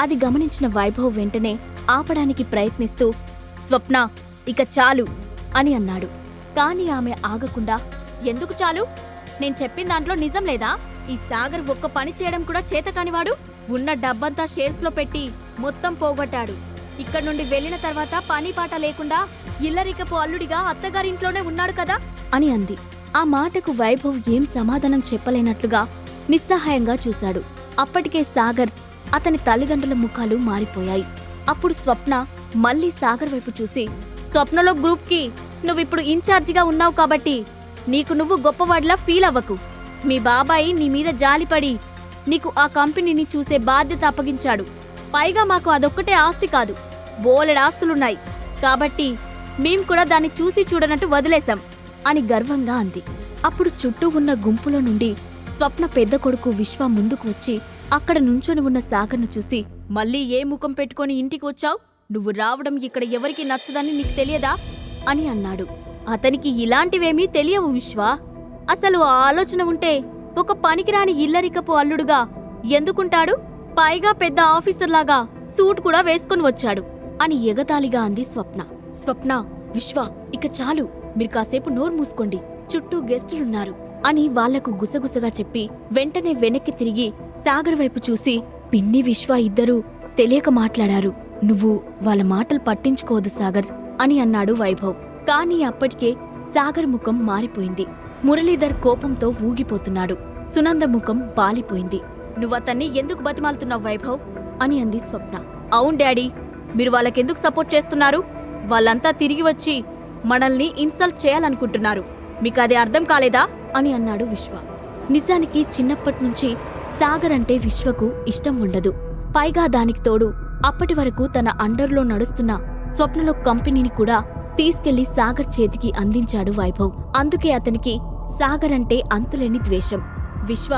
అది గమనించిన వైభవ్ వెంటనే ఆపడానికి ప్రయత్నిస్తూ స్వప్న ఇక చాలు అని అన్నాడు. కాని ఆమె ఆగకుండా ఎందుకు చాలు? నేను చెప్పిన దాంట్లో నిజం లేదా? ఈ సాగర్ ఒక్క పని చేయడం కూడా చేతకానివాడు ఉన్న డబ్బంతా షేర్స్లో పెట్టి మొత్తం పోగొట్టాడు. ఇక్కడ నుండి వెళ్ళిన తర్వాత పని పాట లేకుండా ఇల్లరికపు అల్లుడిగా అత్తగారింట్లోనే ఉన్నాడు కదా? అని అంది. ఆ మాటకు వైభవ్ ఏం సమాధానం చెప్పలేనట్లుగా నిస్సహాయంగా చూశాడు. అప్పటికే సాగర్ అతని తల్లిదండ్రుల ముఖాలు మారిపోయాయి. అప్పుడు స్వప్న మళ్ళీ సాగర్ వైపు చూసి స్వప్నలో గ్రూప్కి నువ్విప్పుడు ఇన్ఛార్జిగా ఉన్నావు కాబట్టి నీకు నువ్వు గొప్పవాడిలా ఫీల్ అవ్వకు. మీ బాబాయి నీ మీద జాలిపడి నీకు ఆ కంపెనీని చూసే బాధ్యత అప్పగించాడు. పైగా మాకు అదొక్కటే ఆస్తి కాదు బోలెడాస్తులున్నాయి కాబట్టి మేం కూడా దాన్ని చూసి చూడనట్టు వదిలేశాం అని గర్వంగా అంది. అప్పుడు చుట్టూ ఉన్న గుంపులో నుండి స్వప్న పెద్ద కొడుకు విశ్వ ముందుకు వచ్చి అక్కడ నుంచొని ఉన్న సాగర్ను చూసి మళ్ళీ ఏ ముఖం పెట్టుకొని ఇంటికి వచ్చావు నువ్వు రావడం ఇక్కడ ఎవరికి నచ్చదని నీకు తెలియదా? అని అన్నాడు. అతనికి ఇలాంటివేమీ తెలియవు విశ్వ. అసలు ఆ ఆలోచన ఉంటే ఒక పనికిరాని ఇల్లరికపు అల్లుడుగా ఎందుకుంటాడు? పైగా పెద్ద ఆఫీసర్లాగా సూట్ కూడా వేసుకుని వచ్చాడు అని ఎగతాళిగా అంది స్వప్న. స్వప్న విశ్వ ఇక చాలు. మీరు కాసేపు నోరు మూసుకోండి. చుట్టూ గెస్టులున్నారు. అని వాళ్ళకు గుసగుసగా చెప్పి వెంటనే వెనక్కి తిరిగి సాగర్ వైపు చూసి పిన్ని విశ్వ ఇద్దరూ తెలియక మాట్లాడారు. నువ్వు వాళ్ళ మాటలు పట్టించుకోదు సాగర్ అని అన్నాడు వైభవ్. కానీ అప్పటికే సాగర్ ముఖం మారిపోయింది. మురళీధర్ కోపంతో ఊగిపోతున్నాడు. సునంద ముఖం పాలిపోయింది. నువ్వతన్ని ఎందుకు బతిమాలుతున్నావు వైభవ్? అని అంది స్వప్న. అవును డాడీ మీరు వాళ్ళకెందుకు సపోర్ట్ చేస్తున్నారు? వాళ్ళంతా తిరిగి వచ్చి మనల్ని ఇన్సల్ట్ చేయాలనుకుంటున్నారు. మీకు అది అర్థం కాలేదా? అని అన్నాడు విశ్వ. నిజానికి చిన్నప్పట్నుంచి సాగర్ అంటే విశ్వకు ఇష్టం ఉండదు. పైగా దానికి తోడు అప్పటి వరకు తన అండర్లో నడుస్తున్న స్వప్నలో కంపెనీని కూడా తీసుకెళ్ళి సాగర్ చేతికి అందించాడు వైభవ్. అందుకే అతనికి సాగర్ అంటే అంతులేని ద్వేషం. విశ్వ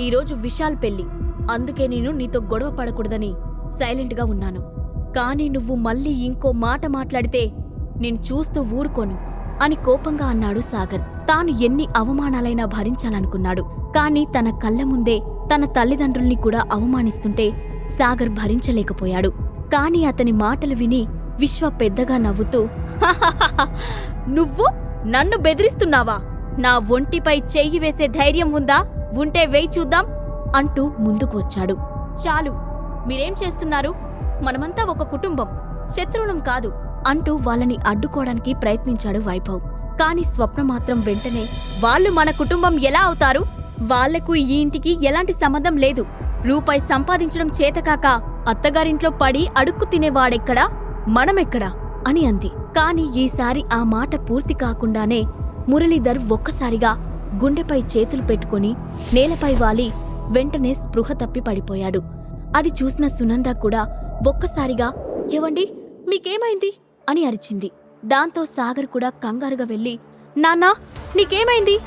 ఈరోజు విశాల్ పెళ్ళి అందుకే నేను నీతో గొడవ పడకూడదని సైలెంట్గా ఉన్నాను. కానీ నువ్వు మళ్ళీ ఇంకో మాట మాట్లాడితే నేను చూస్తూ ఊరుకోను అని కోపంగా అన్నాడు సాగర్. తాను ఎన్ని అవమానాలైనా భరించాలనుకున్నాడు. కాని తన కళ్ళ ముందే తన తల్లిదండ్రుల్ని కూడా అవమానిస్తుంటే సాగర్ భరించలేకపోయాడు. కాని అతని మాటలు విని విశ్వ పెద్దగా నవ్వుతూ నువ్వు నన్ను బెదిరిస్తున్నావా? నా ఒంటిపై చెయ్యి వేసే ధైర్యం ఉందా? ఉంటే వేయి చూద్దాం అంటూ ముందుకు వచ్చాడు. చాలు. మీరేం చేస్తున్నారు? మనమంతా ఒక కుటుంబం. శత్రువులం కాదు అంటూ వాళ్ళని అడ్డుకోవడానికి ప్రయత్నించాడు వైభవ్. కానీ స్వప్న మాత్రం వెంటనే వాళ్ళు మన కుటుంబం ఎలా అవుతారు? వాళ్ళకు ఈ ఇంటికి ఎలాంటి సంబంధం లేదు. రూపాయి సంపాదించడం చేతకాక అత్తగారింట్లో పడి అడుక్కు తినేవాడెక్కడా? మనమెక్కడా? అని అంది. కాని ఈసారి ఆ మాట పూర్తి కాకుండానే మురళీధర్ ఒక్కసారిగా గుండెపై చేతులు పెట్టుకుని నేలపై వాలి వెంటనే స్పృహ తప్పి పడిపోయాడు. అది చూసిన సునంద కూడా ఒక్కసారిగా ఏవండి? మీకేమైంది? అని అరిచింది. దాంతో సాగర్ కూడా కంగారుగా వెళ్ళి నాన్నా నీకేమైంది?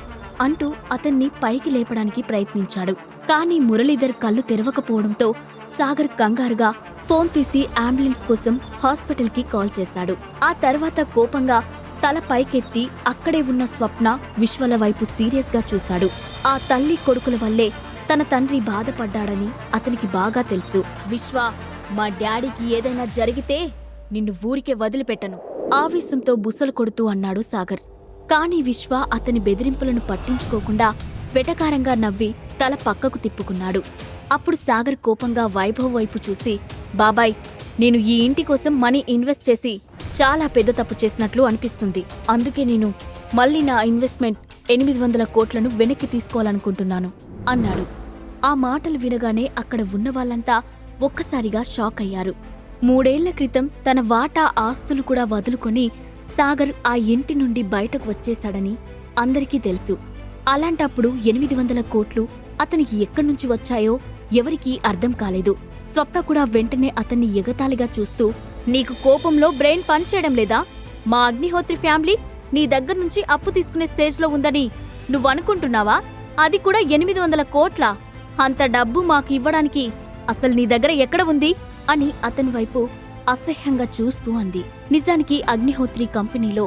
అంటూ అతన్ని పైకి లేపడానికి ప్రయత్నించాడు. కానీ మురళీధర్ కళ్ళు తెరవకపోవడంతో సాగర్ కంగారుగా ఫోన్ తీసి అంబులెన్స్ కోసం హాస్పిటల్కి కాల్ చేశాడు. ఆ తర్వాత కోపంగా తల పైకెత్తి అక్కడే ఉన్న స్వప్న విశ్వల వైపు సీరియస్గా చూశాడు. ఆ తల్లి కొడుకుల వల్లే తన తండ్రి బాధపడ్డాడని అతనికి బాగా తెలుసు. విశ్వ మా డాడీకి ఏదైనా జరిగితే నిన్ను ఊరికే వదిలిపెట్టను. ఆవేశంతో బుసలు కొడుతూ అన్నాడు సాగర్. కానీ విశ్వ అతని బెదిరింపులను పట్టించుకోకుండా వెటకారంగా నవ్వి తల పక్కకు తిప్పుకున్నాడు. అప్పుడు సాగర్ కోపంగా వైభవ్ వైపు చూసి బాబాయ్ నేను ఈ ఇంటి కోసం మనీ ఇన్వెస్ట్ చేసి చాలా పెద్ద తప్పు చేసినట్లు అనిపిస్తుంది. అందుకే నేను మళ్ళీ నా ఇన్వెస్ట్మెంట్ ఎనిమిది వందల కోట్లను వెనక్కి తీసుకోవాలనుకుంటున్నాను అన్నాడు. ఆ మాటలు వినగానే అక్కడ ఉన్న వాళ్ళంతా ఒక్కసారిగా షాక్ అయ్యారు. మూడేళ్ళ క్రితం తన వాటా ఆస్తులు కూడా వదులుకొని సాగర్ ఆ ఇంటి నుండి బయటకు వచ్చేశాడని అందరికీ తెలుసు. అలాంటప్పుడు ఎనిమిది వందల కోట్లు అతనికి ఎక్కడ్నుంచి వచ్చాయో ఎవరికీ అర్థం కాలేదు. స్వప్న కూడా వెంటనే అతన్ని ఎగతాళిగా చూస్తూ నీకు కోపంలో బ్రెయిన్ పనిచేయడం లేదా? మా అగ్నిహోత్రి ఫ్యామిలీ నీ దగ్గర నుంచి అప్పు తీసుకునే స్టేజ్లో ఉందని నువ్వనుకుంటున్నావా? అది కూడా ఎనిమిది వందల కోట్ల? అంత డబ్బు మాకు ఇవ్వడానికి అసలు నీ దగ్గర ఎక్కడ ఉంది? అని అతని వైపు అసహ్యంగా చూస్తూ అంది. నిజానికి అగ్నిహోత్రి కంపెనీలో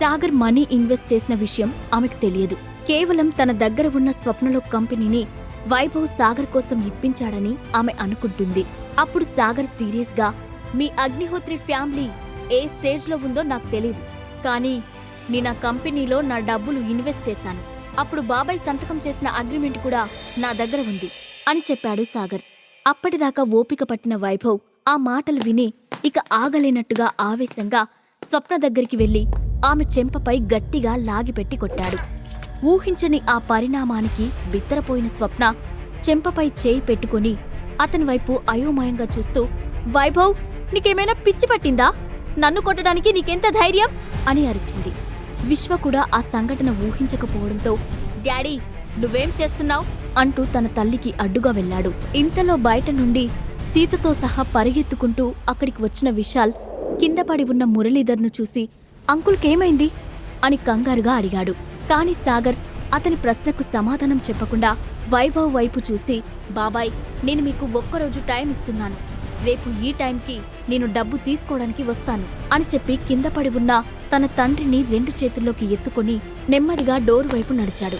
సాగర్ మనీ ఇన్వెస్ట్ చేసిన విషయం ఆమెకు తెలియదు. కేవలం తన దగ్గర ఉన్న స్వప్నలో కంపెనీని వైభవ్ సాగర్ కోసం ఇప్పించాడని ఆమె అనుకుంటుంది. అప్పుడు సాగర్ సీరియస్గా మీ అగ్నిహోత్రి ఫ్యామిలీ ఏ స్టేజ్లో ఉందో నాకు తెలీదు కానీ నేను ఆ కంపెనీలో నా డబ్బులు ఇన్వెస్ట్ చేశాను. అప్పుడు బాబాయ్ సంతకం చేసిన అగ్రిమెంట్ కూడా నా దగ్గర ఉంది అని చెప్పాడు సాగర్. అప్పటిదాకా ఓపిక పట్టిన వైభవ్ ఆ మాటలు విని ఇక ఆగలేనట్టుగా ఆవేశంగా స్వప్న దగ్గరికి వెళ్ళి ఆమె చెంపపై గట్టిగా లాగిపెట్టి కొట్టాడు. ఊహించని ఆ పరిణామానికి బిత్తరపోయిన స్వప్న చెంపపై చేయి పెట్టుకుని అతని వైపు అయోమయంగా చూస్తూ వైభవ్ నీకేమైనా పిచ్చి పట్టిందా? నన్ను కొట్టడానికి నీకెంత ధైర్యం? అని అరిచింది. విశ్వ కూడా ఆ సంఘటన ఊహించకపోవడంతో డాడీ నువ్వేం చేస్తున్నావు? అంటూ తన తల్లికి అడ్డుగా వెళ్ళాడు. ఇంతలో బయట నుండి సీతతో సహా పరిగెత్తుకుంటూ అక్కడికి వచ్చిన విశాల్ కింద పడి ఉన్న మురళీధర్ను చూసి అంకుల్కేమైంది అని కంగారుగా అడిగాడు. కాని సాగర్ అతని ప్రశ్నకు సమాధానం చెప్పకుండా వైభవ్ వైపు చూసి బాబాయ్ నేను మీకు ఒక్కరోజు టైం ఇస్తున్నాను. రేపు ఈ టైంకి నేను డబ్బు తీసుకోవడానికి వస్తాను అని చెప్పి కింద పడి ఉన్న తన తండ్రిని రెండు చేతుల్లోకి ఎత్తుకొని నెమ్మదిగా డోర్ వైపు నడిచాడు.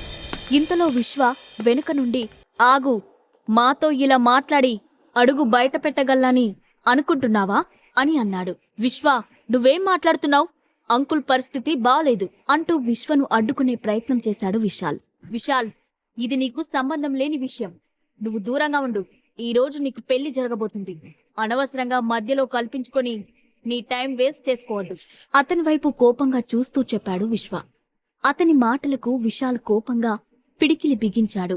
ఇంతలో విశ్వ వెనుక నుండి ఆగు మాతో ఇలా మాట్లాడి అడుగు బయట పెట్టగలని అనుకుంటున్నావా? అని అన్నాడు. విశ్వ నువ్వేం మాట్లాడుతున్నావు? అంకుల్ పరిస్థితి బాలేదు అంటూ విశ్వను అడ్డుకునే ప్రయత్నం చేశాడు విశాల్. విశాల్ ఇది నీకు సంబంధం లేని విషయం. నువ్వు దూరంగా ఉండు. ఈ రోజు నీకు పెళ్ళి జరగబోతుంది. అనవసరంగా మధ్యలో కల్పించుకొని నీ టైం వేస్ట్ చేసుకోవద్దు. అతని వైపు కోపంగా చూస్తూ చెప్పాడు విశ్వ. అతని మాటలకు విశాల్ కోపంగా పిడికిలి బిగించాడు.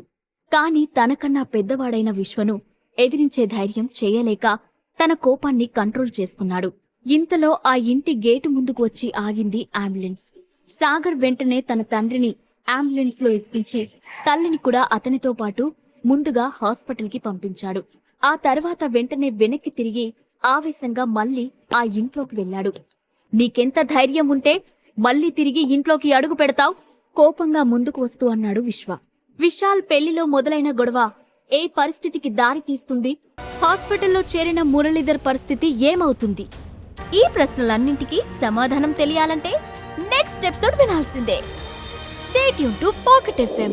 కాని తనకన్నా పెద్దవాడైన విశ్వను ఎదిరించే ధైర్యం చేయలేక తన కోపాన్ని కంట్రోల్ చేసుకున్నాడు. ఇంతలో ఆ ఇంటి గేటు ముందుకు వచ్చి ఆగింది అంబులెన్స్. సాగర్ వెంటనే తన తండ్రిని అంబులెన్స్లో ఎక్కించి తల్లిని కూడా అతనితో పాటు ముందుగా హాస్పిటల్కి పంపించాడు. ఆ తర్వాత వెంటనే వెనక్కి తిరిగి ఆవేశంగా మళ్ళీ ఆ ఇంట్లోకి వెళ్ళాడు. నీకెంత ధైర్యం ఉంటే మళ్ళీ తిరిగి ఇంట్లోకి అడుగు పెడతావ్? కోపంగా ముందుకు వస్తూ అన్నాడు విశ్వ. విశాల్ పెళ్ళిలో మొదలైన గొడవ ఏ పరిస్థితికి దారి తీస్తుంది? హాస్పిటల్లో చేరిన మురళీధర్ పరిస్థితి ఏమవుతుంది? ఈ ప్రశ్నలన్నింటికీ సమాధానం తెలియాలంటే నెక్స్ట్ ఎపిసోడ్ వినాల్సిందే. స్టేట్ యూన్ టు పాకెట్ ఎఫ్ఎం